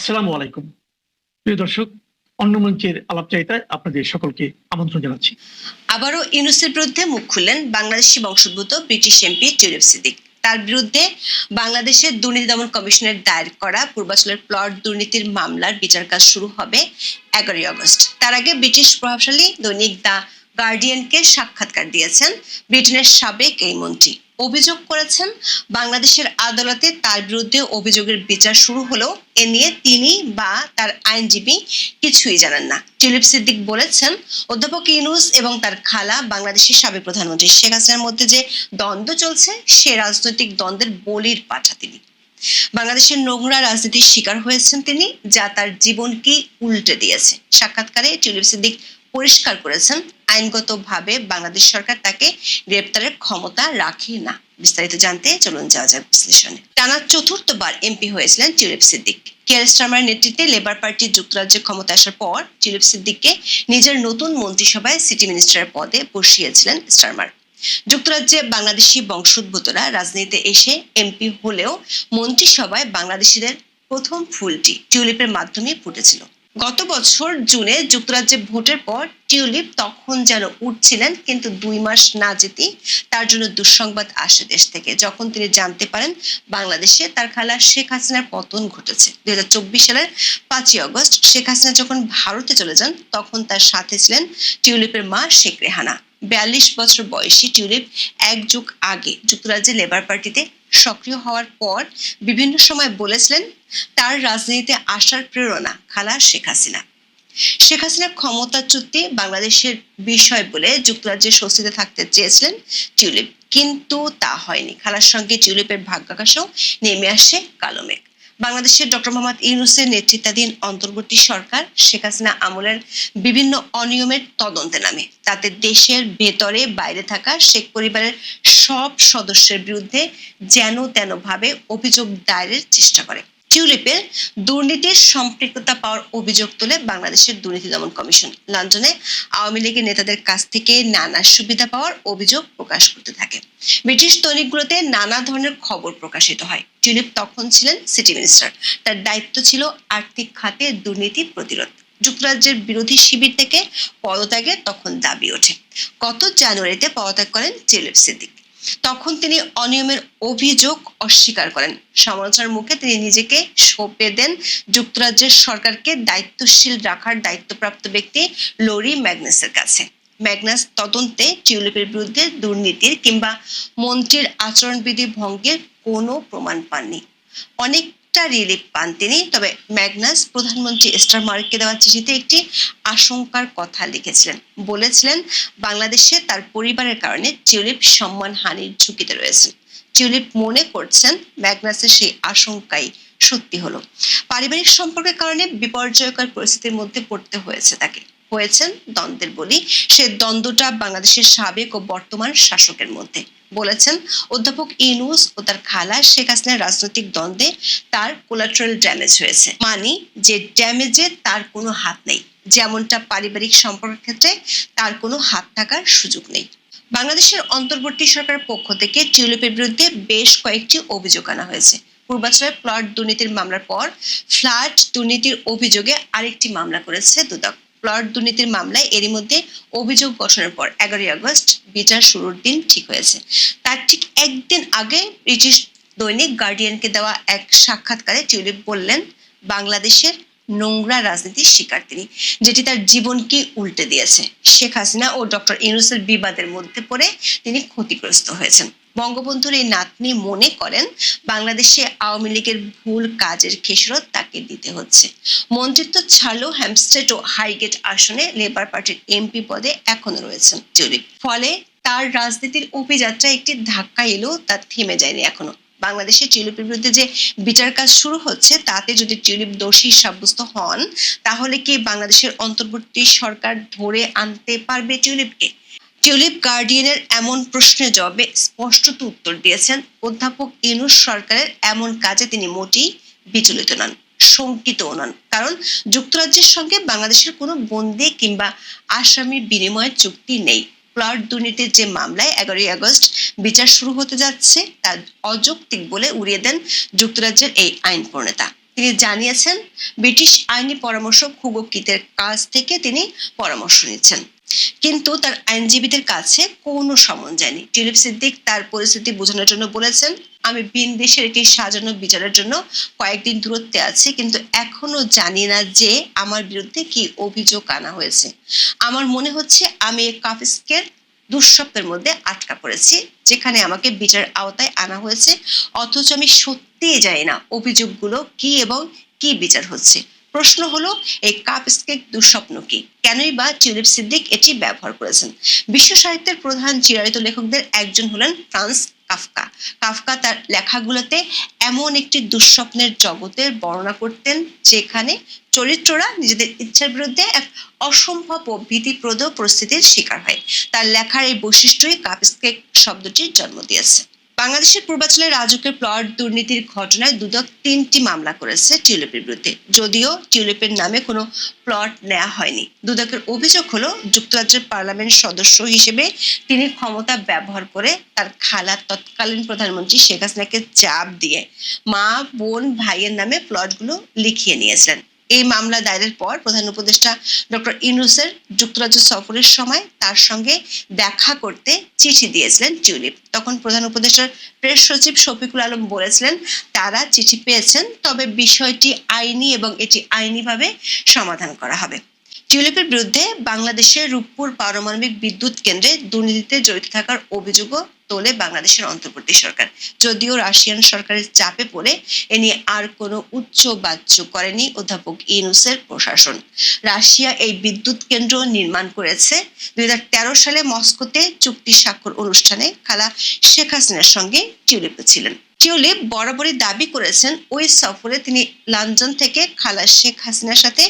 আসসালামু আলাইকুম। প্রিয় দর্শক, অন্য মঞ্চের আলাপচারিতায় আপনাদের সকলকে আমন্ত্রণ জানাচ্ছি। আবারও ইউনুসের বিরুদ্ধে মুখ খুললেন বাংলাদেশি বংশোদ্ভূত ব্রিটিশ এমপি টিউলিপ সিদ্দিক। তার বিরুদ্ধে বাংলাদেশের দুর্নীতি দমন কমিশনের দায়ের করা পূর্বাচলের প্লট দুর্নীতির মামলার বিচার কাজ শুরু হবে এগারোই আগস্ট। তার আগে ব্রিটিশ প্রভাবশালী দৈনিক দ্য গার্ডিয়ানকে সাক্ষাৎকার দিয়েছেন ব্রিটেনের সাবেক এই মন্ত্রী। অভিযোগ করেছেন, বাংলাদেশের আদালতে তার বিরুদ্ধে অভিযোগের বিচার শুরু হলেও এ নিয়ে তিনি বা তার আইনজীবী কিছুই জানেন না। টিউলিপ সিদ্দিক বলেছেন, অধ্যাপক ইউনুস এবং তার খালা বাংলাদেশের সাবেক প্রধানমন্ত্রী শেখ হাসিনার মধ্যে যে দ্বন্দ্ব চলছে, সে রাজনৈতিক দ্বন্দ্বের বলির পাঠা তিনি। বাংলাদেশের নোংরা রাজনীতির শিকার হয়েছেন তিনি, যা তার জীবনকে উল্টে দিয়েছে। সাক্ষাৎকারে টিউলিপ সিদ্দিক পরিষ্কার করেছেন, আইনগতভাবে বাংলাদেশ সরকার তাকে গ্রেপ্তারের ক্ষমতা রাখে না। বিস্তারিত জানতে চলুন যাওয়া যাক বিশ্লেষণে। টানা চতুর্থবার এমপি হয়েছিলেন টিউলিপ সিদ্দিক। কেয়ার স্টারমার নেতৃত্বে লেবার পার্টি যুক্তরাজ্যে ক্ষমতা আসার পর টিউলিপ সিদ্দিককে নিজের নতুন মন্ত্রিসভায় সিটি মিনিস্টারের পদে বসিয়েছিলেন স্টারমার। যুক্তরাজ্যে বাংলাদেশি বংশোদ্ভূতরা রাজনীতিতে এসে এমপি হলেও মন্ত্রিসভায় বাংলাদেশিদের প্রথম ফুলটি টিউলিপের মাধ্যমে ফুটেছিল। গত বছর জুনে যুক্তরাজ্যে ভোটের পর টিউলিপ তখন যেন উঠছিলেন, কিন্তু দুই মাস না যেতেই তার জন্য দুঃসংবাদ আসে দেশ থেকে। যখন তিনি জানতে পারেন বাংলাদেশে তার খালা শেখ হাসিনার পতন ঘটেছে। দুই হাজার চব্বিশ সালের পাঁচই অগস্ট শেখ হাসিনা যখন ভারতে চলে যান, তখন তার সাথে ছিলেন টিউলিপের মা শেখ রেহানা। বিয়াল্লিশ বছর বয়সী টিউলিপ এক যুগ আগে যুক্তরাজ্যে লেবার পার্টিতে সক্রিয় হওয়ার পর বিভিন্ন সময় বলেছিলেন, তার রাজনীতিতে আসার প্রেরণা খালা শেখ হাসিনা। শেখ হাসিনা ক্ষমতাচ্যুতি বাংলাদেশের বিষয় বলে যুক্তরাজ্যে স্বস্তিতে থাকতে চেয়েছিলেন টিউলিপ, কিন্তু তা হয়নি। খালার সঙ্গে টিউলিপের ভাগ্যাকাশেও নেমে আসে কালো মেঘ। বাংলাদেশের ডক্টর মোহাম্মদ ইউনুসের নেতৃত্বাধীন অন্তর্বর্তী সরকার শেখ হাসিনা আমলের বিভিন্ন অনিয়মের তদন্তে নামে। তাতে দেশের ভেতরে বাইরে থাকা শেখ পরিবারের সব সদস্যের বিরুদ্ধে যেন তেন ভাবে অভিযোগ দায়েরের চেষ্টা করে। টিউলিপের দুর্নীতির সম্পৃক্ততা পাওয়ার অভিযোগ তোলে বাংলাদেশের দুর্নীতি দমন কমিশন। লন্ডনে আওয়ামী লীগের নেতাদের কাছ থেকে নানা সুবিধা পাওয়ার অভিযোগ প্রকাশ করতে থাকে। ব্রিটিশ দৈনিকগুলোতে নানা ধরনের খবর প্রকাশিত হয়। টিউলিপ তখন ছিলেন সিটি মিনিস্টার। তার দায়িত্ব ছিল আর্থিক খাতে দুর্নীতি প্রতিরোধ। যুক্তরাজ্যের বিরোধী শিবির থেকে পদত্যাগের তখন দাবি ওঠে। গত জানুয়ারিতে পদত্যাগ করেন টিউলিপ সিদ্দিক। তখন তিনি অনিয়মের অভিযোগ অস্বীকার করেন। সমালোচনার মুখে তিনি নিজেকে সঁপে দেন। যুক্তরাজ্যের সরকারকে দায়িত্বশীল রাখার দায়িত্বপ্রাপ্ত ব্যক্তি লরি ম্যাগনাসের কাছে। ম্যাগনাস তদন্তে টিউলিপের বিরুদ্ধে দুর্নীতির কিংবা মন্ত্রীর আচরণবিধি ভঙ্গের কোনো প্রমাণ পাননি। অনেকটা রিলিফ পান তিনি। তবে ম্যাগনাস প্রধানমন্ত্রী স্টার মার্ককে দেওয়া চিঠিতে একটি আশঙ্কার কথা লিখেছিলেন। বলেছিলেন, বাংলাদেশে তার পরিবারের কারণে টিউলিপ সম্মানহানির ঝুঁকিতে রয়েছেন টিউলিপ মনে করছেন ম্যাগনাসের সেই আশঙ্কাই সত্যি হলো। পারিবারিক সম্পর্কের কারণে বিপর্যয়কর পরিস্থিতির মধ্যে পড়তে হয়েছে তাকে। হয়েছেন দ্বন্দ্বের বলি। সে দ্বন্দ্বটা বাংলাদেশের সাবেক ও বর্তমান শাসকের মধ্যে। বলেছেন, অধ্যাপক ইনুস ও তার খালা শেখ হাসিনার রাজনৈতিক দ্বন্দ্বে তার কোলাট্রাল ড্যামেজ হয়েছে। মানি যে ড্যামেজে তার কোনো হাত নেই। যেমনটা পারিবারিক সম্পর্কের ক্ষেত্রে তার কোনো হাত থাকার সুযোগ নেই। বাংলাদেশের অন্তর্বর্তী সরকারের পক্ষ থেকে টিউলিপের বিরুদ্ধে বেশ কয়েকটি অভিযোগ আনা হয়েছে। পূর্বাচলের প্লট দুর্নীতির মামলার পর ফ্ল্যাট দুর্নীতির অভিযোগে আরেকটি মামলা করেছে দুদক। প্লট দুর্নীতির মামলায় এরই মধ্যে অভিযোগ গঠনের পর এগারোই আগস্ট বিচার শুরুর দিন ঠিক হয়েছে। তার ঠিক একদিন আগে ব্রিটিশ দৈনিক গার্ডিয়ানকে দেওয়া এক সাক্ষাৎকারে টিউলিপ বললেন, বাংলাদেশের নোংরা রাজনীতির শিকার তিনি, যেটি তার জীবনকে উল্টে দিয়েছে। শেখ হাসিনা ও ডক্টর ইউনুসের বিবাদের মধ্যে পড়ে তিনি ক্ষতিগ্রস্ত হয়েছেন। বঙ্গবন্ধুর এই নাতনি মনে করেন, বাংলাদেশে আওয়ামী লীগের ভুল কাজের খেসরত তাকে দিতে হচ্ছে। মন্ত্রিত্ব ছাড়লেও হ্যামস্টেড ও হাইগেট আসনে লেবার পার্টির এমপি পদে এখনও রয়েছেন টিউলিপ ফলে তার রাজনীতির অভিযাত্রা একটি ধাক্কা এলেও তা থেমে যায়নি এখনও। বাংলাদেশে টিউলিপের বিরুদ্ধে যে বিচার কাজ শুরু হচ্ছে, তাতে যদি টিউলিপ দোষী সাব্যস্ত হন, তাহলে কি বাংলাদেশের অন্তর্বর্তী সরকার ধরে আনতে পারবে টিউলিপকে? টিউলিপ গার্ডিয়ানের এমন প্রশ্নের জবাবে স্পষ্টত উত্তর দিয়েছেন অধ্যাপক ইনুস সরকারের এমন কাজে তিনি মোটেই বিচলিত নন শঙ্কিত নন। কারণ যুক্তরাজ্যের সঙ্গে বাংলাদেশের কোনো বন্দি কিংবা আসামি বিনিময় চুক্তি নেই। প্লট দুর্নীতির যে মামলায় এগারোই আগস্ট বিচার শুরু হতে যাচ্ছে, তা অযৌক্তিক বলে উড়িয়ে দেন যুক্তরাজ্যের এই আইন প্রণেতা তিনি জানিয়েছেন, ব্রিটিশ আইনি পরামর্শক হুগো কিতের কাছ থেকে তিনি পরামর্শ নিচ্ছেন। কিন্তু তার আইনজীবীদের কাছে কোনো সমন যায়নি। টিউলিপ সিদ্দিক তার পরিস্থিতি বোঝানোর জন্য বলেছেন, আমি বিন দেশের একটি সাজানো বিচারের জন্য কয়েকদিন দূরত্বে আছি, কিন্তু এখনও জানি না যে আমার বিরুদ্ধে কি অভিযোগ আনা হয়েছে। আমার মনে হচ্ছে আমি কাফিসকের দুঃস্বপ্নের মধ্যে আটকা পড়েছি, যেখানে আমাকে বিচার আওতায় আনা হয়েছে, অথচ আমি সত্যিই জানি না অভিযোগগুলো কি এবং কি বিচার হচ্ছে। প্রশ্ন হলো, এই কাপ স্কেক দুঃস্বপ্ন কি? কেনই বা টিউলিপ সিদ্দিক এটি ব্যবহার করেছেন? বিশ্ব সাহিত্যের প্রধান চিরায়িত লেখকদের একজন হলেন ফ্রান্স কাফকা। কাফকা তার লেখাগুলোতে এমন একটি দুঃস্বপ্নের জগতের বর্ণনা করতেন, যেখানে চরিত্ররা নিজেদের ইচ্ছার বিরুদ্ধে এক অসম্ভব ও ভীতিপ্রদ পরিস্থিতির শিকার হয়। তার লেখার এই বৈশিষ্ট্যই কাপস্কেক শব্দটির জন্ম দিয়েছে। বাংলাদেশের পূর্বাঞ্চলের রাজকের প্লট দুর্নীতির ঘটনায় দুদক তিনটি মামলা করেছে টিউলিপের বিরুদ্ধে। যদিও টিউলিপের নামে কোনো প্লট নেওয়া হয়নি। দুদকের অভিযোগ হলো, যুক্তরাজ্যের পার্লামেন্ট সদস্য হিসেবে তিনি ক্ষমতা ব্যবহার করে তার খালা তৎকালীন প্রধানমন্ত্রী শেখ হাসিনাকে চাপ দিয়ে মা, বোন, ভাইয়ের নামে প্লটগুলো লিখিয়ে নিয়েছিলেন। এই মামলা দায়েরের পর প্রধান উপদেষ্টা ডক্টর ইনুসের যুক্তরাজ্য সফরের সময় তার সঙ্গে দেখা করতে চিঠি দিয়েছিলেন টিউলিপ। তখন প্রধান উপদেষ্টার প্রেস সচিব শফিকুল আলম বলেছিলেন, তারা চিঠি পেয়েছেন, তবে বিষয়টি আইনি এবং এটি আইনিভাবে সমাধান করা হবে। টিউলিপের বিরুদ্ধে বাংলাদেশের রূপপুর পারমাণবিক বিদ্যুৎ কেন্দ্রে দুর্নীতিতে জড়িত থাকার অভিযোগও তোলে বাংলাদেশের অন্তর্বর্তী সরকার। যদিও রাশিয়ান সরকারের চাপে পড়ে, এ নিয়ে আর কোনো উচ্চ বাচ্য করেনি অধ্যাপক ইনুসের প্রশাসন। রাশিয়া এই বিদ্যুৎ কেন্দ্র নির্মাণ করেছে। দুই হাজার তেরো সালে মস্কোতে চুক্তি স্বাক্ষর অনুষ্ঠানে খালা শেখ হাসিনার সঙ্গে টিউলিপে ছিলেন। টিউলিপ বরাবরই দাবি করেছেন ওই সফরে তিনি লন্ডন থেকে খালা শেখ হাসিনার সাথে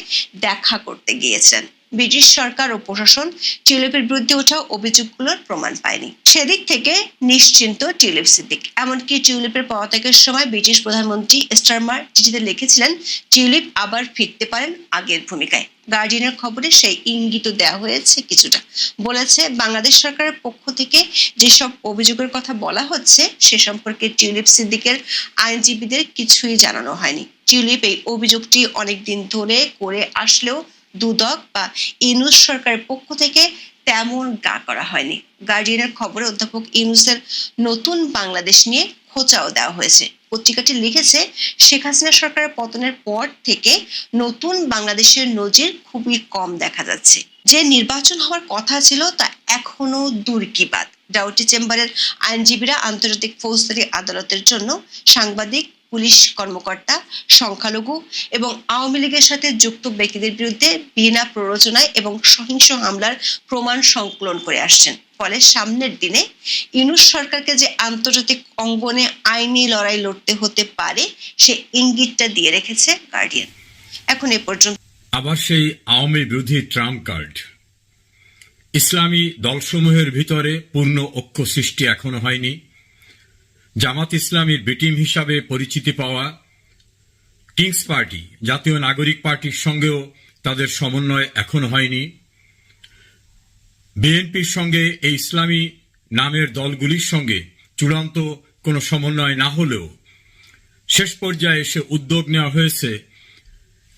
দেখা করতে গিয়েছেন। ব্রিটিশ সরকার ও প্রশাসন টিউলিপের বিরুদ্ধে ওঠা অভিযোগগুলোর প্রমাণ পায়নি। সেদিক থেকে নিশ্চিন্ত টিউলিপ সিদ্দিক। এমনকি টিউলিপের পদত্যাগের সময় ব্রিটিশ প্রধানমন্ত্রী স্টারমার চিঠিতে লিখেছিলেন, টিউলিপ আবার ফিরতে পারেন আগের ভূমিকায়। গার্ডিয়ানের খবরে সেই ইঙ্গিত দেওয়া হয়েছে কিছুটা। বলেছে, বাংলাদেশ সরকারের পক্ষ থেকে যেসব অভিযোগের কথা বলা হচ্ছে, সে সম্পর্কে টিউলিপ সিদ্দিকের আইনজীবীদের কিছুই জানানো হয়নি। টিউলিপ এই অভিযোগটি অনেকদিন ধরে করে আসলেও দুদক বা ইনুস সরকারের পক্ষ থেকে তেমন গা করা হয়নি। গার্ডিয়ানের খবরে অধ্যাপক ইনুসের নতুন বাংলাদেশ নিয়ে খোঁচাও দেওয়া হয়েছে। পত্রিকাটি লিখেছে, শেখ হাসিনা সরকারের পতনের পর থেকে নতুন বাংলাদেশের নজির খুবই কম দেখা যাচ্ছে। যে নির্বাচন হওয়ার কথা ছিল তা এখনও দূর কি বাদ ডাউটি চেম্বারের আইনজীবীরা আন্তর্জাতিক ফৌজদারি আদালতের জন্য সাংবাদিক পুলিশ কর্মকর্তা, সংখ্যালঘু এবং আওয়ামী লীগের সাথে যুক্ত ব্যক্তিদের বিরুদ্ধে বিনা প্ররোচনায় এবং সহিংস হামলার প্রমাণ সংকলন করে আসছেন। ফলে সামনের দিনে ইনুস সরকারকে যে আন্তর্জাতিক অঙ্গনে আইনি লড়াই লড়তে হতে পারে, সে ইঙ্গিতটা দিয়ে রেখেছে গার্ডিয়ান এখন এ পর্যন্ত আবার সেই আওয়ামী বিরোধী ট্রাম্প কার্ড। ইসলামী দলসমূহের ভিতরে পূর্ণ ঐক্য সৃষ্টি এখনও হয়নি। জামাত ইসলামীর বিটিম হিসাবে পরিচিতি পাওয়া কিংস পার্টি, জাতীয় নাগরিক পার্টির সঙ্গেও তাদের সমন্বয় এখন হয়নি। বিএনপির সঙ্গে এই ইসলামী নামের দলগুলির সঙ্গে চূড়ান্ত কোনো সমন্বয় না হলেও শেষ পর্যায়ে এসে উদ্যোগ নেওয়া হয়েছে।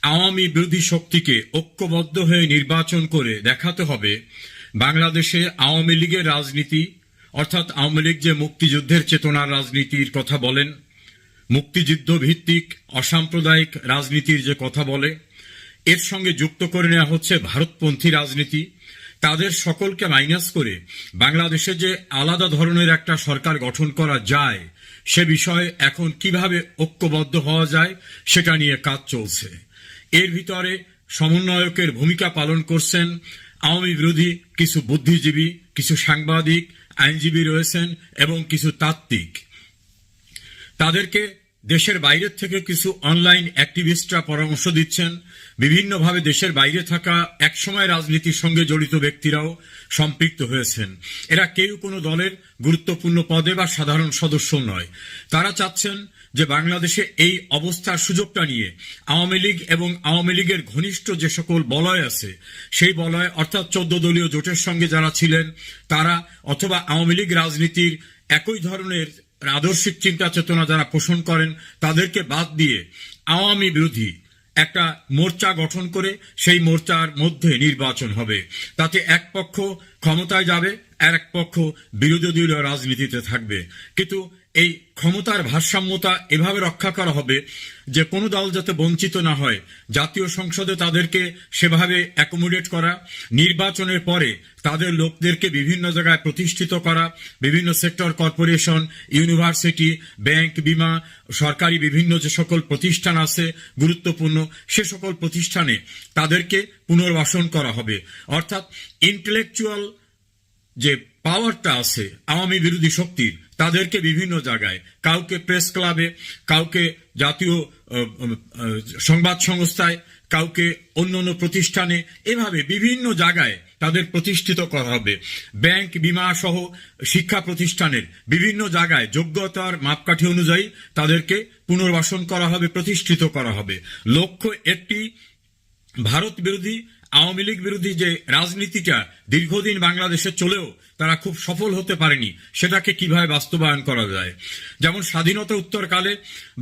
আওয়ামী বিরোধী শক্তিকে ঐক্যবদ্ধ হয়ে নির্বাচন করে দেখাতে হবে। বাংলাদেশে আওয়ামী লীগের রাজনীতি অর্থাৎ আওয়ামী লীগ যে মুক্তিযুদ্ধের চেতনার রাজনীতির কথা বলেন, মুক্তিযুদ্ধ ভিত্তিক অসাম্প্রদায়িক রাজনীতির যে কথা বলে, এর সঙ্গে যুক্ত করে নেওয়া হচ্ছে ভারতপন্থী রাজনীতি। তাদের সকলকে মাইনাস করে বাংলাদেশে যে আলাদা ধরনের একটা সরকার গঠন করা যায়, সে বিষয়ে এখন কীভাবে ঐক্যবদ্ধ হওয়া যায় সেটা নিয়ে কাজ চলছে। এর ভিতরে সমন্বয়কের ভূমিকা পালন করছেন আওয়ামী বিরোধী কিছু বুদ্ধিজীবী কিছু সাংবাদিক, আইনজীবী রয়েছেন এবং কিছু তাত্ত্বিক। তাদেরকে দেশের বাইরে থেকে কিছু অনলাইন অ্যাক্টিভিস্টরা পরামর্শ দিচ্ছেন। বিভিন্নভাবে দেশের বাইরে থাকা একসময় রাজনীতির সঙ্গে জড়িত ব্যক্তিরাও সম্পৃক্ত হয়েছেন। এরা কেউ কোনো দলের গুরুত্বপূর্ণ পদে বা সাধারণ সদস্য নয়। তারা চাচ্ছেন যে বাংলাদেশে এই অবস্থার সুযোগটা নিয়ে আওয়ামী লীগ এবং আওয়ামী লীগের ঘনিষ্ঠ যে সকল বলয় আছে, সেই বলয় অর্থাৎ চোদ্দ দলীয় জোটের সঙ্গে যারা ছিলেন, তারা অথবা আওয়ামী লীগ রাজনীতির একই ধরনের আদর্শিক চিন্তা চেতনা যারা পোষণ করেন, তাদেরকে বাদ দিয়ে আওয়ামী বিরোধী একটা মোর্চা গঠন করে সেই মোর্চার মধ্যে নির্বাচন হবে। তাতে এক পক্ষ ক্ষমতায় যাবে, আর এক পক্ষ বিরোধী দলীয় রাজনীতিতে থাকবে। কিন্তু এই ক্ষমতার ভারসাম্যতা এভাবে রক্ষা করা হবে যে কোনো দল যাতে বঞ্চিত না হয়, জাতীয় সংসদে তাদেরকে সেভাবে অ্যাকোমোডেট করা, নির্বাচনের পরে তাদের লোকদেরকে বিভিন্ন জায়গায় প্রতিষ্ঠিত করা, বিভিন্ন সেক্টর কর্পোরেশন, ইউনিভার্সিটি, ব্যাংক, বিমা, সরকারি বিভিন্ন যে সকল প্রতিষ্ঠান আছে গুরুত্বপূর্ণ, সে সকল প্রতিষ্ঠানে তাদেরকে পুনর্বাসন করা হবে। অর্থাৎ ইন্টেলেকচুয়াল যে পাওয়ারটা আছে, আওয়ামী বিরোধী শক্তির তাদেরকে বিভিন্ন জায়গায়, কাউকে প্রেস ক্লাবে কাউকে জাতীয় সংবাদ সংস্থায়, কাউকে অন্য অন্য প্রতিষ্ঠানে, এভাবে বিভিন্ন জায়গায় তাদের প্রতিষ্ঠিত করা হবে। ব্যাংক বিমা সহ শিক্ষা প্রতিষ্ঠানের বিভিন্ন জায়গায় যোগ্যতার মাপকাঠি অনুযায়ী তাদেরকে পুনর্বাসন করা হবে, প্রতিষ্ঠিত করা হবে। লক্ষ্য একটি, ভারত বিরোধী আওয়ামী লীগ বিরোধী যে রাজনীতিটা দীর্ঘদিন বাংলাদেশে চলেও তারা খুব সফল হতে পারেনি, সেটাকে কীভাবে বাস্তবায়ন করা যায়? যেমন স্বাধীনতা উত্তরকালে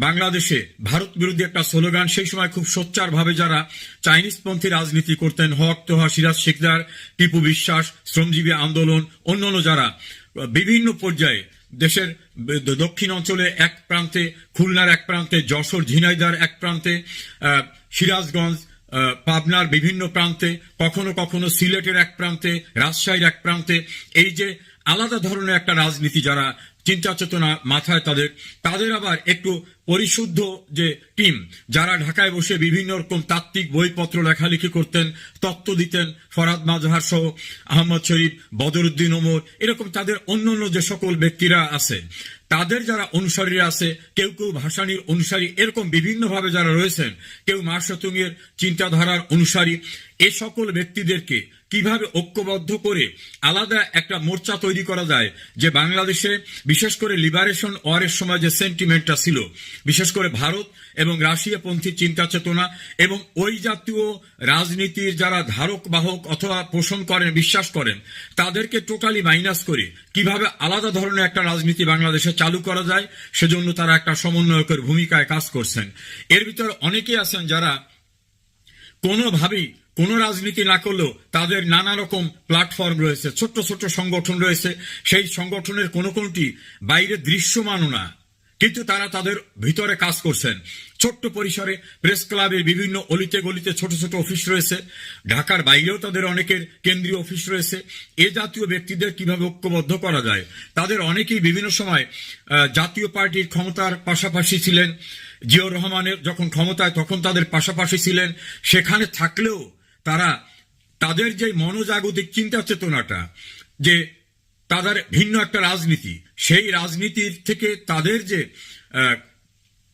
বাংলাদেশে ভারত বিরোধী একটা স্লোগান, সেই সময় খুব সোচ্চারভাবে যারা চাইনিজপন্থী রাজনীতি করতেন, হক, তোহা, সিরাজ শিকদার, টিপু বিশ্বাস, শ্রমজীবী আন্দোলন, অন্যান্য যারা, বিভিন্ন পর্যায়ে দেশের দক্ষিণ অঞ্চলে এক প্রান্তে, খুলনার এক প্রান্তে, যশোর ঝিনাইদার এক প্রান্তে সিরাজগঞ্জ পাবনার বিভিন্ন প্রান্তে কখনো কখনো সিলেটের এক প্রান্তে রাজশাহীর এক প্রান্তে এই যে আলাদা ধরনের একটা রাজনীতি যারা চিন্তা চেতনা মাথায় তাদের তাদের আবার একটু পরিশুদ্ধ যে টিম, যারা ঢাকায় বসে বিভিন্ন রকম তাত্ত্বিক বইপত্র লেখালেখি করতেন, তত্ত্ব দিতেন, ফরাদ মাজহার সহ আহমদ শরীফ, বদরুদ্দিন ওমর, এরকম তাদের অন্য অন্য যে সকল ব্যক্তিরা আছে, তাদের যারা অনুসারীরা আছে, কেউ কেউ ভাসানির অনুসারী, এরকম বিভিন্নভাবে যারা রয়েছেন, কেউ মার্শতুংয়ের চিন্তাধারার অনুসারী, এ সকল ব্যক্তিদেরকে কীভাবে ঐক্যবদ্ধ করে আলাদা একটা মোর্চা তৈরি করা যায় যে বাংলাদেশে বিশেষ করে লিবারেশন ওয়ারের সময় যে সেন্টিমেন্টটা ছিল, বিশেষ করে ভারত এবং রাশিয়া রাশিয়াপন্থী চিন্তা চেতনা এবং ওই জাতীয় রাজনীতির যারা ধারক, বাহক অথবা পোষণ করেন, বিশ্বাস করেন, তাদেরকে টোটালি মাইনাস করে কীভাবে আলাদা ধরনের একটা রাজনীতি বাংলাদেশে চালু করা যায়, সেজন্য তারা একটা সমন্বয়কের ভূমিকায় কাজ করছেন। এর ভিতরে অনেকেই আছেন যারা কোনোভাবেই কোনো রাজনীতি না করলেও তাদের নানা রকম প্ল্যাটফর্ম রয়েছে, ছোট্ট ছোট্ট সংগঠন রয়েছে। সেই সংগঠনের কোনো কোনটি বাইরে দৃশ্যমানও না। কিন্তু তারা তাদের ভিতরে কাজ করছেন। ছোট্ট পরিসরে প্রেস ক্লাবের বিভিন্ন অলিতে গলিতে ছোট ছোট অফিস রয়েছে। ঢাকার বাইরেও তাদের অনেকের কেন্দ্রীয় অফিস রয়েছে। এ জাতীয় ব্যক্তিদের কীভাবে ঐক্যবদ্ধ করা যায়? তাদের অনেকেই বিভিন্ন সময় জাতীয় পার্টির ক্ষমতার পাশাপাশি ছিলেন। জিয়াউর রহমানের যখন ক্ষমতায়, তখন তাদের পাশাপাশি ছিলেন। সেখানে থাকলেও তারা তাদের যে মনোজাগতিক চিন্তা চেতনাটা যে তাদের ভিন্ন একটা রাজনীতি, সেই রাজনীতির থেকে তাদের যে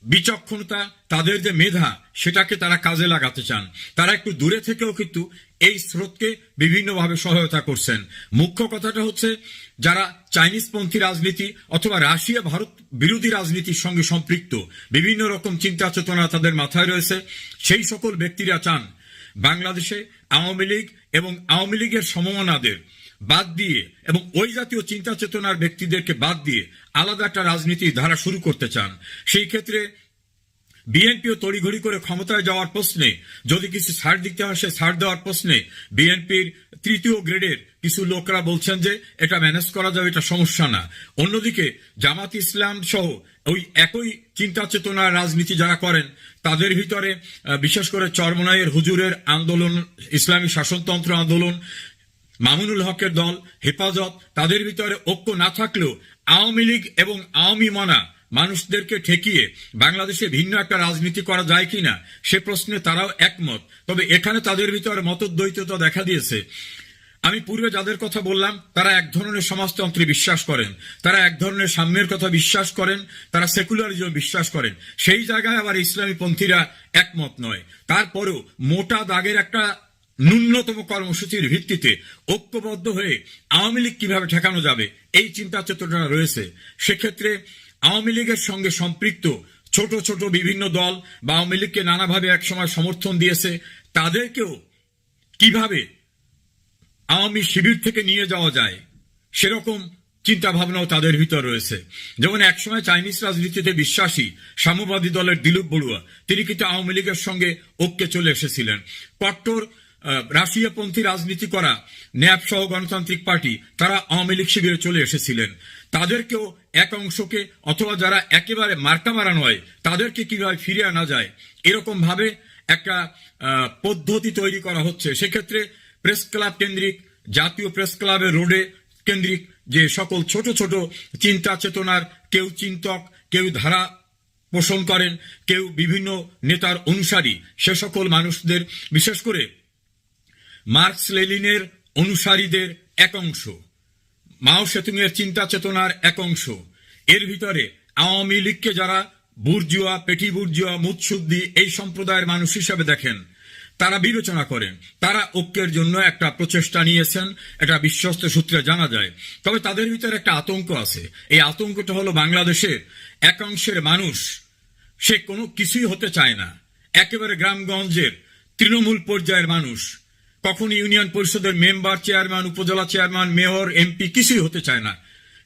বিচক্ষণতা, তাদের যে মেধা, সেটাকে তারা কাজে লাগাতে চান। তারা একটু দূরে থেকেও কিন্তু এই স্রোতকে বিভিন্নভাবে সহায়তা করছেন। মুখ্য কথাটা হচ্ছে, যারা চাইনিজপন্থী রাজনীতি অথবা রাশিয়া, ভারত বিরোধী রাজনীতির সঙ্গে সম্পৃক্ত, বিভিন্ন রকম চিন্তা চেতনা তাদের মাথায় রয়েছে, সেই সকল ব্যক্তিরা চান বাংলাদেশে আওয়ামী লীগ এবং আওয়ামী লীগের সমমানাদের বাদ দিয়ে এবং ওই জাতীয় চিন্তা চেতনার ব্যক্তিদেরকে বাদ দিয়ে আলাদা একটা রাজনীতির ধারা শুরু করতে চান, সেই ক্ষেত্রে বিএনপিও তড়িঘড়ি করে ক্ষমতায় যাওয়ার প্রশ্নে, যদি কিছু ছাড় দিতে হয় সে ছাড় দেওয়ার প্রশ্নে বিএনপির তৃতীয় গ্রেডের কিছু লোকরা বলছেন যে এটা ম্যানেজ করা যাবে, এটা সমস্যা না। অন্যদিকে জামাত ইসলাম সহ ওই একই চিন্তা চেতনার রাজনীতি যারা করেন, তাদের ভিতরে বিশেষ করে চরমনাইয়ের হুজুরের আন্দোলন, ইসলামী শাসনতন্ত্র আন্দোলন, মামুনুল হকের দল, হেফাজত, তাদের ভিতরে ঐক্য না থাকলেও আওয়ামী লীগ এবং আওয়ামী মনা মানুষদেরকে ঠেকিয়ে বাংলাদেশে ভিন্ন একটা রাজনীতি করা যায় কিনা, সে প্রশ্নে তারাও একমত। তবে এখানে তাদের ভিতরে মতদ্বৈততা দেখা দিয়েছে। আমি পূর্বে যাদের কথা বললাম, তারা এক ধরনের সমাজতন্ত্রে বিশ্বাস করেন, তারা এক ধরনের সাম্যের কথা বিশ্বাস করেন, তারা সেকুলারিজম বিশ্বাস করেন। সেই জায়গায় আবার ইসলামী পন্থীরা একমত নয়। তারপরেও মোটা দাগের একটা ন্যূনতম কর্মসূচির ভিত্তিতে ঐক্যবদ্ধ হয়ে আওয়ামী লীগ কীভাবে ঠেকানো যাবে, এই চিন্তা চেতনা রয়েছে। সেক্ষেত্রে আওয়ামী লীগের সঙ্গে সম্পৃক্ত ছোট ছোট বিভিন্ন দল বা আওয়ামী লীগকে নানাভাবে একসময় সমর্থন দিয়েছে, তাদেরকেও কীভাবে আওয়ামী শিবির থেকে নিয়ে যাওয়া যায়, সেরকম চিন্তা ভাবনাও তাদের ভিতর রয়েছে। যেমন একসময় চাইনিজ রাজনীতিতে বিশ্বাসী সাম্যবাদী দলের দিলীপ বড়ুয়া, তিনি কিন্তু আওয়ামী লীগের সঙ্গে ঐক্যে চলে এসেছিলেন। কট্টর রাশিয়াপন্থী রাজনীতি করা ন্যাপ সহ গণতান্ত্রিক পার্টি, তারা আওয়ামী লীগ শিবিরে চলে এসেছিলেন। তাদেরকেও এক অংশকে অথবা যারা একেবারে মার্কা মারা নয়, তাদেরকে কীভাবে ফিরে আনা যায়? এরকম ভাবে একটা পদ্ধতি তৈরি করা হচ্ছে। সেক্ষেত্রে প্রেস ক্লাব কেন্দ্রিক, জাতীয় প্রেস ক্লাবের রোডে কেন্দ্রিক যে সকল ছোট ছোট চিন্তা চেতনার কেউ চিন্তক, কেউ ধারা পোষণ করেন, কেউ বিভিন্ন নেতার অনুসারী, সে সকল মানুষদের বিশেষ করে মার্কস লেলিনের অনুসারীদের এক অংশ মাও সেতুংয়ের চিন্তা চেতনার এক অংশ। এর ভিতরে আওয়ামী লীগকে যারা বুর্জুয়া, পেটি বুর্জুয়া, মুৎসুদ্দি এই সম্প্রদায়ের মানুষ হিসেবে দেখেন, তারা বিবেচনা করেন, তারা ঐক্যের জন্য একটা প্রচেষ্টা নিয়েছেন এটা বিশ্বস্ত সূত্রে জানা যায়। তবে তাদের ভিতরে একটা আতঙ্ক আছে। এই আতঙ্কটা হলো বাংলাদেশের একাংশের মানুষ, সে কোনো কিছুই হতে চায় না। একেবারে গ্রামগঞ্জের তৃণমূল পর্যায়ের মানুষ কখন ইউনিয়ন পরিষদের মেম্বার, চেয়ারম্যান, উপজেলা চেয়ারম্যান, মেয়র, এমপি কিছুই হতে চায় না।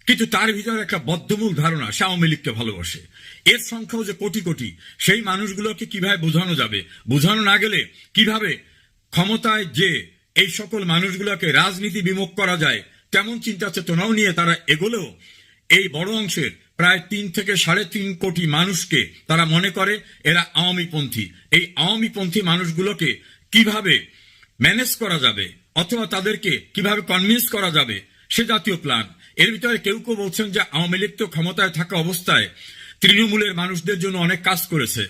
কিন্তু তার ভিতরে একটা বদ্ধমূল ধারণা, সে আওয়ামী লীগকে ভালোবাসে। এর সংখ্যাও যে কোটি কোটি, সেই মানুষগুলোকে কীভাবে বোঝানো যাবে? বোঝানো না গেলে কীভাবে ক্ষমতায় যে এই সকল মানুষগুলোকে রাজনীতি বিমুখ করা যায়, তেমন চিন্তা চেতনাও নিয়ে তারা এগোলেও এই বড় অংশের প্রায় তিন থেকে সাড়ে তিন কোটি মানুষকে তারা মনে করে এরা আওয়ামী পন্থী এই আওয়ামী পন্থী মানুষগুলোকে কীভাবে ম্যানেজ করা যাবে, অথবা তাদেরকে কীভাবে কনভিন্স করা যাবে, সে জাতীয় প্ল্যান এর ভিতরে কেউ কেউ বলছেন যে আওয়ামী লীগ তো ক্ষমতায় থাকা অবস্থায় তৃণমূলের মানুষদের জন্য অনেক কাজ করেছে।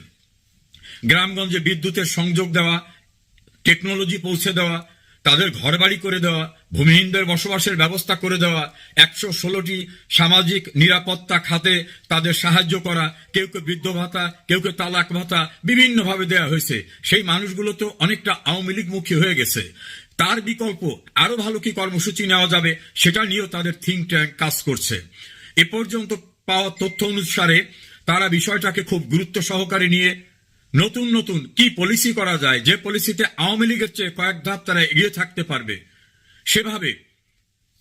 গ্রামগঞ্জে বিদ্যুতের সংযোগ দেওয়া টেকনোলজি পৌঁছে দেওয়া তাদের ঘরবাড়ি করে দেওয়া, ভূমিহীনদের বসবাসের ব্যবস্থা করে দেওয়া, একশো ষোলোটি সামাজিক নিরাপত্তা খাতে তাদের সাহায্য করা, কেউ কেউ বৃদ্ধ ভাতা, কেউ কেউ তালাক ভাতা বিভিন্নভাবে দেওয়া হয়েছে। সেই মানুষগুলো তো অনেকটা আওয়ামী লীগমুখী হয়ে গেছে। তার বিকল্প আরও ভালো কি কর্মসূচি নেওয়া যাবে সেটা নিয়েও তাদের থিঙ্ক ট্যাঙ্ক কাজ করছে। এ পর্যন্ত পাওয়া তথ্য অনুসারে তারা বিষয়টাকে খুব গুরুত্ব সহকারে নিয়ে নতুন নতুন কি পলিসি করা যায়, যে পলিসিতে আওয়ামী লীগের চেয়ে কয়েক ধাপ তারা এগিয়ে থাকতে পারবে, সেভাবে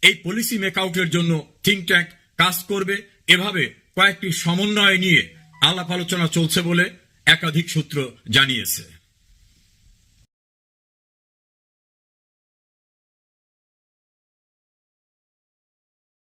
এই পলিসি মেকআউটের জন্য থিঙ্ক ট্যাঙ্ক কাজ করবে। এভাবে কয়েকটি সমন্বয় নিয়ে আলাপ আলোচনা চলছে বলে একাধিক সূত্র জানিয়েছে।